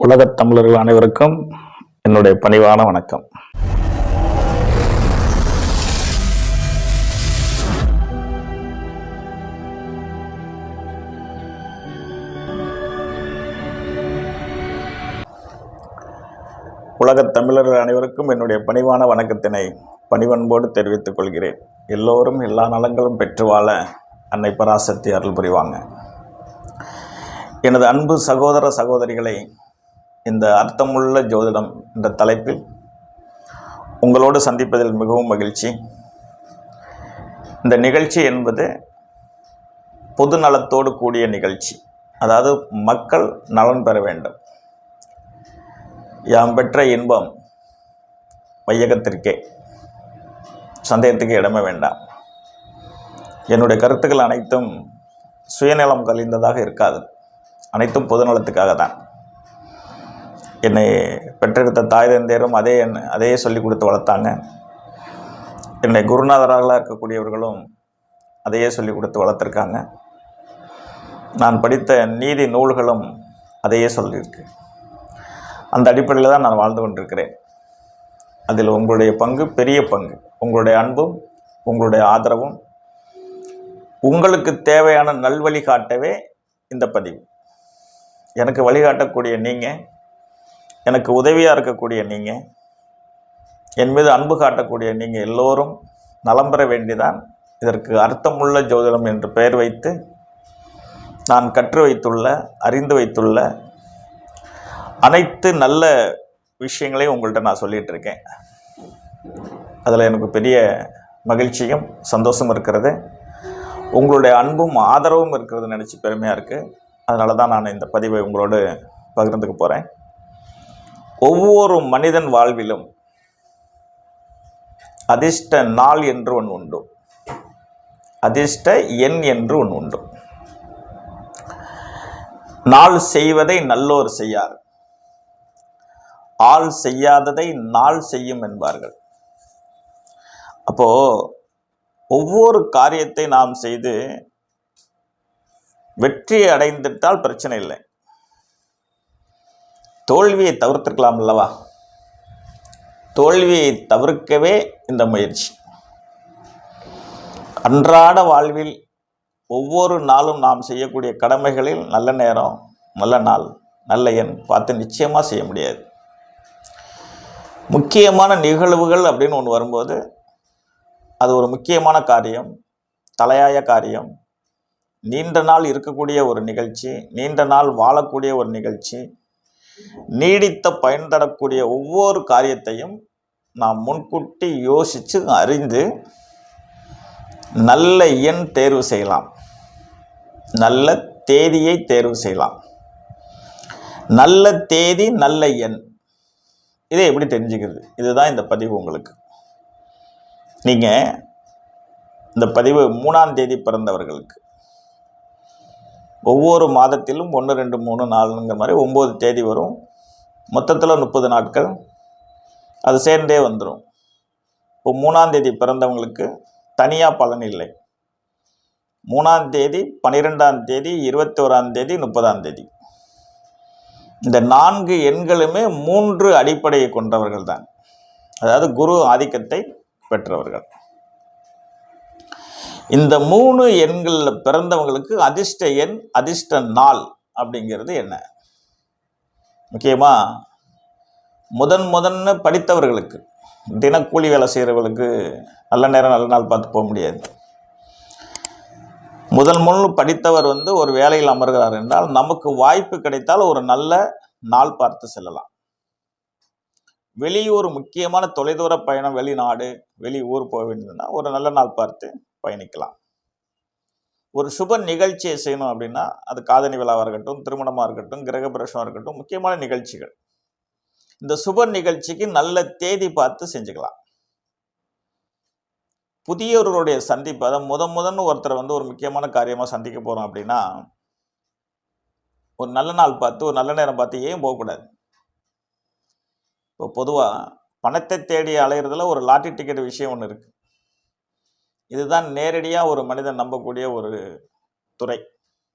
உலகத் தமிழர்கள் அனைவருக்கும் என்னுடைய பணிவான வணக்கம். உலகத் தமிழர்கள் அனைவருக்கும் என்னுடைய பணிவான வணக்கத்தினை பணிவன்போடு தெரிவித்துக் கொள்கிறேன். எல்லோரும் எல்லா நலங்களும் பெற்று வாழ அன்னை பராசக்தி அருள் புரிவாங்க. எனது அன்பு சகோதர சகோதரிகளை இந்த அர்த்தமுள்ள ஜோதிடம் என்ற தலைப்பில் உங்களோடு சந்திப்பதில் மிகவும் மகிழ்ச்சி. இந்த நிகழ்ச்சி என்பது பொது நலத்தோடு கூடிய நிகழ்ச்சி. அதாவது மக்கள் நலன் பெற வேண்டும். யாம் பெற்ற இன்பம் வையகத்திற்கே. சந்தேகத்துக்கு இடமே வேண்டாம். என்னுடைய கருத்துக்கள் அனைத்தும் சுயநலம் கழிந்ததாக இருக்காது. அனைத்தும் பொதுநலத்துக்காக தான் என்னை பெற்றெடுத்த தாய் தந்தையரும் அதே என் அதையே சொல்லி கொடுத்து வளர்த்தாங்க. என்னை குருநாதராக இருக்கக்கூடியவர்களும் அதையே சொல்லி கொடுத்து வளர்த்துருக்காங்க. நான் படித்த நீதி நூல்களும் அதையே சொல்லியிருக்கு. அந்த அடிப்படையில் தான் நான் வாழ்ந்து கொண்டிருக்கிறேன். அதில் உங்களுடைய பங்கு பெரிய பங்கு. உங்களுடைய அன்பும் உங்களுடைய ஆதரவும் உங்களுக்கு தேவையான நல்வழி காட்டவே இந்த பதிவு. எனக்கு வழிகாட்டக்கூடிய நீங்கள் எனக்கு உதவியாக இருக்கக்கூடிய நீங்கள் என் மீது அன்பு காட்டக்கூடிய நீங்கள் எல்லோரும் நலம் பெற வேண்டிதான். இதற்கு அர்த்தமுள்ள ஜோதிடம் என்று பெயர் வைத்து நான் கற்று வைத்துள்ள அறிந்து வைத்துள்ள அனைத்து நல்ல விஷயங்களையும் உங்கள்கிட்ட நான் சொல்லிகிட்டு இருக்கேன் அதில் எனக்கு பெரிய மகிழ்ச்சியும் சந்தோஷம் இருக்கிறது. உங்களுடைய அன்பும் ஆதரவும் இருக்கிறது நினச்சி பெருமையாக இருக்குது அதனால தான் நான் இந்த பதிவை உங்களோடு பகிர்ந்துக்க போகிறேன் ஒவ்வொரு மனிதன் வாழ்விலும் அதிர்ஷ்ட நாள் என்று ஒன்று உண்டு. அதிர்ஷ்ட எண் என்று ஒன்று உண்டு. நாள் செய்வதை நல்லோர் செய்யார். ஆள் செய்யாததை நாள் செய்யும் என்பார்கள். அப்போ ஒவ்வொரு காரியத்தை நாம் செய்து வெற்றி அடைந்துட்டால் பிரச்சனை இல்லை. தோல்வியை தவிர்த்திருக்கலாம் அல்லவா? தோல்வியை தவிர்க்கவே இந்த முயற்சி. அன்றாட வாழ்வில் ஒவ்வொரு நாளும் நாம் செய்யக்கூடிய கடமைகளில் நல்ல நேரம் நல்ல நாள் நல்ல எண் பார்த்து நிச்சயமாக செய்ய முடியாது. முக்கியமான நிகழ்வுகள் அப்படின்னு ஒன்று வரும்போது அது ஒரு முக்கியமான காரியம் தலையாய காரியம். நீண்ட நாள் இருக்கக்கூடிய ஒரு நிகழ்ச்சி நீண்ட நாள் வாழக்கூடிய ஒரு நிகழ்ச்சி நீடித்த பயன் தரக்கூடிய ஒவ்வொரு காரியத்தையும் நாம் முன்கூட்டி யோசித்து அறிந்து நல்ல எண் தேர்வு செய்யலாம். நல்ல தேதியை தேர்வு செய்யலாம். நல்ல தேதி நல்ல எண். இதை எப்படி தெரிஞ்சுக்கிறது? இதுதான் இந்த பதிவு உங்களுக்கு. நீங்கள் இந்த பதிவு மூணாம் தேதி பிறந்தவர்களுக்கு ஒவ்வொரு மாதத்திலும் ஒன்று ரெண்டு மூணு நாலுங்கிற மாதிரி ஒம்பது தேதி வரும். மொத்தத்தில் முப்பது நாட்கள். அது சேர்ந்தே வந்துடும் இப்போ மூணாந்தேதி பிறந்தவங்களுக்கு தனியாக பலன் இல்லை. மூணாம் தேதி பன்னிரெண்டாம் தேதி இருபத்தி ஓராம் தேதி முப்பதாம் தேதி. இந்த நான்கு எண்களுமே மூன்று அடிப்படையை கொண்டவர்கள் தான் அதாவது குரு ஆதிக்கத்தை பெற்றவர்கள். இந்த மூணு எண்களில் பிறந்தவங்களுக்கு அதிர்ஷ்ட எண் அதிர்ஷ்ட நாள் அப்படிங்கிறது என்ன? முக்கியமாக முதன் முதன்னு படித்தவர்களுக்கு தினக்கூலி வேலை செய்கிறவர்களுக்கு நல்ல நேரம் நல்ல நாள் பார்த்து போக முடியாது. முதல் முதல் படித்தவர் வந்து ஒரு வேலையில் அமர்கிறார் என்றால் நமக்கு வாய்ப்பு கிடைத்தால் ஒரு நல்ல நாள் பார்த்து செல்லலாம். வெளியூர் முக்கியமான தொலைதூர பயணம் வெளிநாடு வெளி ஊர் போக வேண்டியதுன்னா ஒரு நல்ல நாள் பார்த்து பயணிக்கலாம். ஒரு சுப நிகழ்ச்சியை செய்யணும் அப்படின்னா அது காதணி விழாவாக இருக்கட்டும் திருமணமாக இருக்கட்டும் கிரகப்பிரவேசமாக இருக்கட்டும் முக்கியமான நிகழ்ச்சிகள். இந்த சுப நிகழ்ச்சிக்கு நல்ல தேதி பார்த்து செஞ்சுக்கலாம். புதியவர்களுடைய சந்திப்பு அதை முத முதன் ஒருத்தரை வந்து ஒரு முக்கியமான காரியமாக சந்திக்க போகிறோம் அப்படின்னா ஒரு நல்ல நாள் பார்த்து ஒரு நல்ல நேரம் பார்த்து ஏன் போகக்கூடாது? இப்போ பொதுவாக பணத்தை தேடி அலையிறதுல ஒரு லாட்டரி டிக்கெட் விஷயம் ஒன்று இருக்குது இதுதான் நேரடியாக ஒரு மனிதன் நம்பக்கூடிய ஒரு துறை.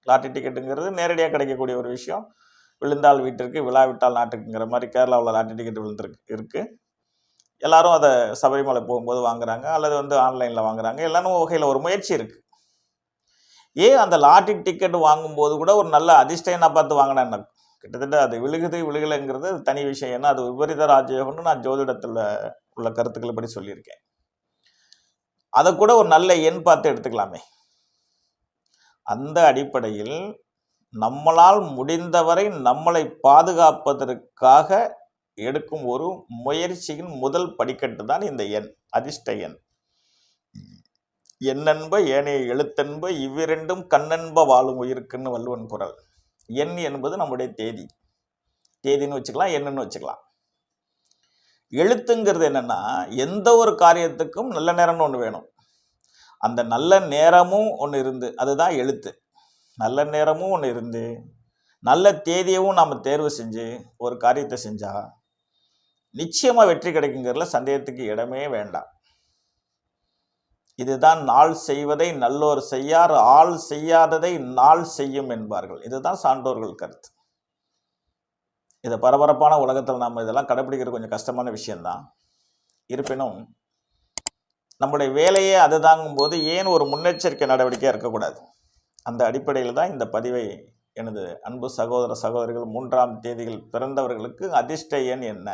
லாட்டரி டிக்கெட்டுங்கிறது நேரடியாக கிடைக்கக்கூடிய ஒரு விஷயம். விழுந்தால் வீட்டிற்கு விழாவிட்டால் நாட்டுக்குங்கிற மாதிரி கேரளாவில் லாட்டரி டிக்கெட் விழுந்திருக்கு இருக்குது எல்லாரும் அதை சபரிமலை போகும்போது வாங்குறாங்க அல்லது வந்து ஆன்லைனில் வாங்குறாங்க. எல்லாரும் வகையில் ஒரு முயற்சி இருக்குது ஏன் அந்த லாட்டரி டிக்கெட் வாங்கும்போது கூட ஒரு நல்ல அதிர்ஷ்டம் நான் பார்த்து வாங்கினேன் என்ன கிட்டத்தட்ட அது விழுகுது விழுகலைங்கிறது தனி விஷயம். ஏன்னா அது விபரீத ராஜயோகம்னு நான் ஜோதிடத்தில் உள்ள கருத்துக்களை படி சொல்லியிருக்கேன். அதை கூட ஒரு நல்ல எண் பார்த்து எடுத்துக்கலாமே. அந்த அடிப்படையில் நம்மளால் முடிந்தவரை நம்மளை பாதுகாப்பதற்காக எடுக்கும் ஒரு முயற்சியின் முதல் படிக்கட்டு தான் இந்த எண் அதிர்ஷ்ட எண். எண்ணென்ப ஏனைய எழுத்தென்ப இவ்விரண்டும் கண்ணென்ப வாழும் உயிருக்குன்னு வள்ளுவன் குரல். எண் என்பது நம்முடைய தேதி. தேதின்னு வச்சுக்கலாம் எண்ணுன்னு வச்சுக்கலாம். எழுத்துங்கிறது என்னன்னா எந்த ஒரு காரியத்துக்கும் நல்ல நேரம்னு ஒன்று வேணும். அந்த நல்ல நேரமும் ஒன்று இருந்து அதுதான் எழுத்து. நல்ல நேரமும் ஒன்று இருந்து நல்ல தேதியவும் நாம் தேர்வு செஞ்சு ஒரு காரியத்தை செஞ்சால் நிச்சயமாக வெற்றி கிடைக்குங்கிறதுல சந்தேகத்துக்கு இடமே வேண்டாம். இதுதான் நாள் செய்வதை நல்லோர் செய்யார் ஆள் செய்யாததை நாள் செய்யும் என்பார்கள். இதுதான் சான்றோர்கள் கருத்து. இந்த பரபரப்பான உலகத்தில் நாம் இதெல்லாம் கடைப்பிடிக்கிறது கொஞ்சம் கஷ்டமான விஷயந்தான் இருப்பினும் நம்முடைய வேலையே அது போது ஏன் ஒரு முன்னெச்சரிக்கை நடவடிக்கையாக இருக்கக்கூடாது? அந்த அடிப்படையில் தான் இந்த பதிவை எனது அன்பு சகோதர சகோதரிகள் மூன்றாம் தேதியில் பிறந்தவர்களுக்கு அதிர்ஷ்ட எண் என்ன?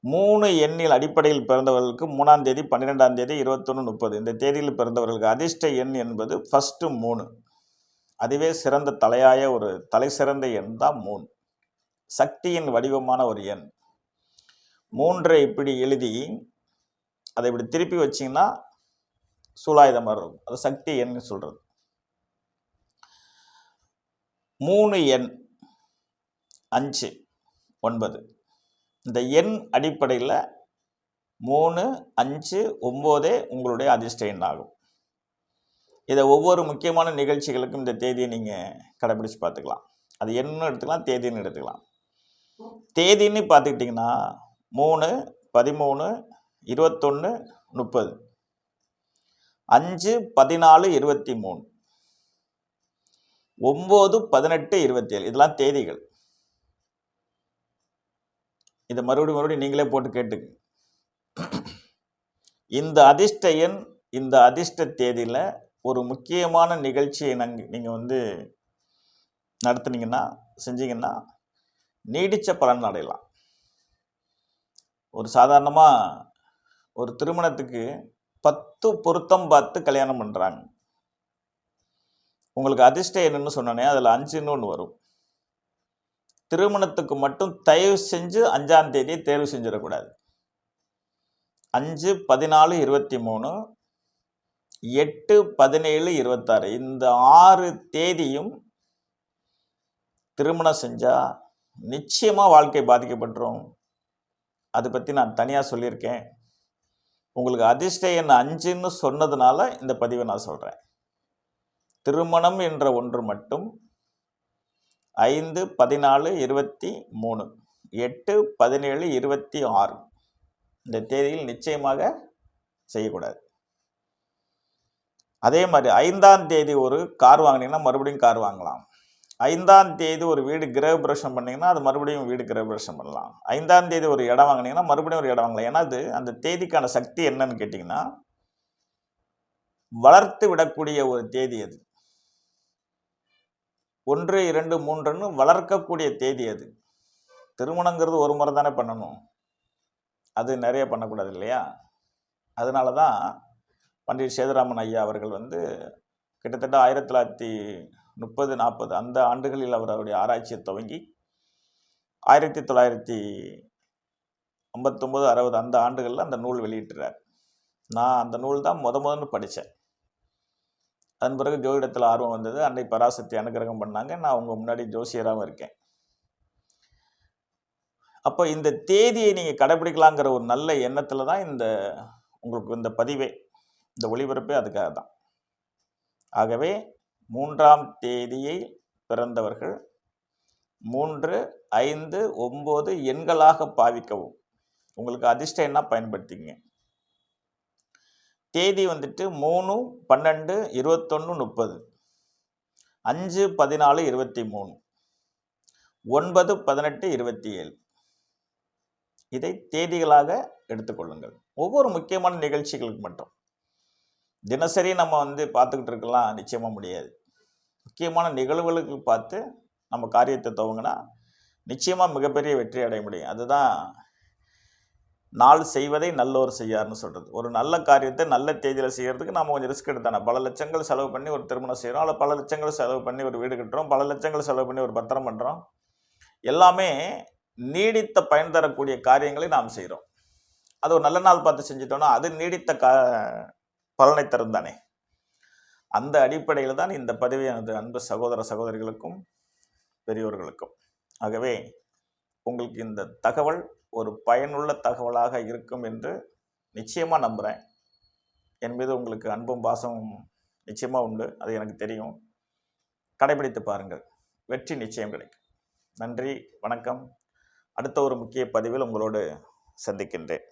மூணு எண்ணில் அடிப்படையில் பிறந்தவர்களுக்கு மூணாம் தேதி பன்னிரெண்டாம் தேதி இருபத்தொன்று முப்பது. இந்த தேதியில் பிறந்தவர்களுக்கு அதிர்ஷ்ட எண் என்பது ஃபஸ்ட்டு மூணு. அதுவே சிறந்த தலையாய ஒரு தலை சிறந்த எண் தான் மூணு சக்தியின் வடிவமான ஒரு எண். மூன்றை இப்படி எழுதி அதை இப்படி திருப்பி வச்சிங்கன்னா சூலாயுதம் மாதிரி இருக்கும். அது சக்தி எண்ணு சொல்கிறது மூணு எண். அஞ்சு ஒன்பது. இந்த எண் அடிப்படையில் மூணு அஞ்சு ஒம்போதே உங்களுடைய அதிர்ஷ்ட எண் ஆகும் இதை ஒவ்வொரு முக்கியமான நிகழ்ச்சிகளுக்கும் இந்த தேதியை நீங்கள் கடைபிடிச்சு பார்த்துக்கலாம். அது என்னன்னு எடுத்துக்கலாம் தேதின்னு எடுத்துக்கலாம். தேதின்னு பார்த்துக்கிட்டிங்கன்னா மூணு பதிமூணு இருபத்தொன்று முப்பது. அஞ்சு பதினாலு இருபத்தி மூணு ஒம்பது பதினெட்டு இருபத்தேழு. இதெல்லாம் தேதிகள். இதை மறுபடியும் மறுபடியும் நீங்களே போட்டு கேட்டுங்க இந்த அதிர்ஷ்ட எண் இந்த அதிர்ஷ்ட தேதியில் ஒரு முக்கியமான நிகழ்ச்சியை நாங்கள் நீங்கள் வந்து நடத்துனீங்கன்னா செஞ்சீங்கன்னா நீடித்த பலன் அடையலாம். ஒரு சாதாரணமாக ஒரு திருமணத்துக்கு பத்து பொருத்தம் பார்த்து கல்யாணம் பண்ணுறாங்க உங்களுக்கு அதிர்ஷ்டம் என்னென்னு சொன்னோன்னே அதில் அஞ்சுன்னு ஒன்று வரும். திருமணத்துக்கு மட்டும் தயவு செஞ்சு அஞ்சாம் தேதியை தேர்வு செஞ்சிடக்கூடாது. அஞ்சு பதினாலு இருபத்தி மூணு எட்டு பதினேழு இருபத்தாறு. இந்த ஆறு தேதியும் திருமணம் செஞ்சால் நிச்சயமாக வாழ்க்கை பாதிக்கப்பட்டுரும். அதை பற்றி நான் தனியாக சொல்லியிருக்கேன். உங்களுக்கு அதிர்ஷ்ட எண் அஞ்சுன்னு சொன்னதுனால இந்த பதிவை நான் சொல்கிறேன் திருமணம் என்ற ஒன்று மட்டும் ஐந்து பதினாலு இருபத்தி மூணு. எட்டு பதினேழு இருபத்தி ஆறு. இந்த தேதியில் நிச்சயமாக செய்யக்கூடாது. அதே மாதிரி ஐந்தாம் தேதி ஒரு கார் வாங்கினீங்கன்னா மறுபடியும் கார் வாங்கலாம். ஐந்தாம் தேதி ஒரு வீடு கிரகபிரவேசம் பண்ணிங்கன்னா அது மறுபடியும் வீடு கிரகபிரவேசம் பண்ணலாம். ஐந்தாம் தேதி ஒரு இடம் வாங்கினீங்கன்னா மறுபடியும் ஒரு இடம் வாங்கலாம். ஏன்னா அது அந்த தேதிக்கான சக்தி என்னன்னு கேட்டிங்கன்னா வளர்த்து விடக்கூடிய ஒரு தேதி அது. ஒன்று இரண்டு மூன்றுன்னு வளர்க்கக்கூடிய தேதி அது. திருமணங்கிறது ஒரு முறை தானே பண்ணணும். அது நிறைய பண்ணக்கூடாது இல்லையா? அதனால தான் பண்டிட் சேதுராமன் ஐயா அவர்கள் வந்து கிட்டத்தட்ட ஆயிரத்தி தொள்ளாயிரத்தி முப்பது நாற்பது அந்த ஆண்டுகளில் அவர் அவருடைய ஆராய்ச்சியை துவங்கி ஆயிரத்தி தொள்ளாயிரத்தி ஐம்பத்தொம்போது அறுபது அந்த ஆண்டுகளில் அந்த நூல் வெளியிட்டுறார். நான் அந்த நூல் தான் முத முதன்னு படித்தேன். அதன் பிறகு ஜோதிடத்தில் ஆர்வம் வந்தது. அன்னை பராசக்தி அனுகிரகம் பண்ணாங்க. நான் அவங்க முன்னாடி ஜோசியராகவும் இருக்கேன். அப்போ இந்த தேதியை நீங்கள் கடைபிடிக்கலாங்கிற ஒரு நல்ல எண்ணத்தில் தான் இந்த உங்களுக்கு இந்த பதிவே. இந்த ஒளிபரப்பே அதுக்காக தான் ஆகவே மூன்றாம் தேதியை பிறந்தவர்கள் மூன்று ஐந்து ஒம்பது எண்களாக பாவிக்கவும். உங்களுக்கு அதிர்ஷ்டம் என்ன? பயன்படுத்திங்க தேதி வந்துட்டு மூணு பன்னெண்டு இருபத்தொன்று முப்பது. அஞ்சு பதினாலு இருபத்தி மூணு ஒன்பது பதினெட்டு இருபத்தி ஏழு இதை தேதிகளாக எடுத்துக்கொள்ளுங்கள். ஒவ்வொரு முக்கியமான நிகழ்ச்சிகளுக்கு மட்டும். தினசரி நம்ம வந்து பார்த்துக்கிட்டு இருக்கலாம் நிச்சயமாக முடியாது. முக்கியமான நிகழ்வுகளுக்கு பார்த்து நம்ம காரியத்தை துவங்கினா நிச்சயமாக மிகப்பெரிய வெற்றி அடைய முடியும். அதுதான் நாள் செய்வதை நல்லோர் செய்யார்னு சொல்கிறது ஒரு நல்ல காரியத்தை நல்ல தேதியில் செய்கிறதுக்கு நம்ம கொஞ்சம் ரிஸ்க் எடுத்தானே? பல லட்சங்கள் செலவு பண்ணி ஒரு திருமணம் செய்கிறோம் அல்ல பல லட்சங்கள் செலவு பண்ணி ஒரு வீடு கட்டுறோம். பல லட்சங்கள் செலவு பண்ணி ஒரு பத்திரம் பண்ணுறோம் எல்லாமே நீடித்த பயன் தரக்கூடிய காரியங்களை நாம் செய்கிறோம் அது ஒரு நல்ல நாள் பார்த்து செஞ்சிட்டோம்னா அது நீடித்த கா பலனை தரும் தானே அந்த அடிப்படையில் தான் இந்த பதிவை எனது அன்பு சகோதர சகோதரிகளுக்கும் பெரியோர்களுக்கும். ஆகவே உங்களுக்கு இந்த தகவல் ஒரு பயனுள்ள தகவலாக இருக்கும் என்று நிச்சயமாக நம்புகிறேன் என் மீது உங்களுக்கு அன்பும் பாசமும் நிச்சயமாக உண்டு. அது எனக்கு தெரியும். கடைபிடித்து பாருங்கள். வெற்றி நிச்சயம் கிடைக்கும். நன்றி வணக்கம். அடுத்த ஒரு முக்கிய பதிவில் உங்களோடு சந்திக்கின்றேன்.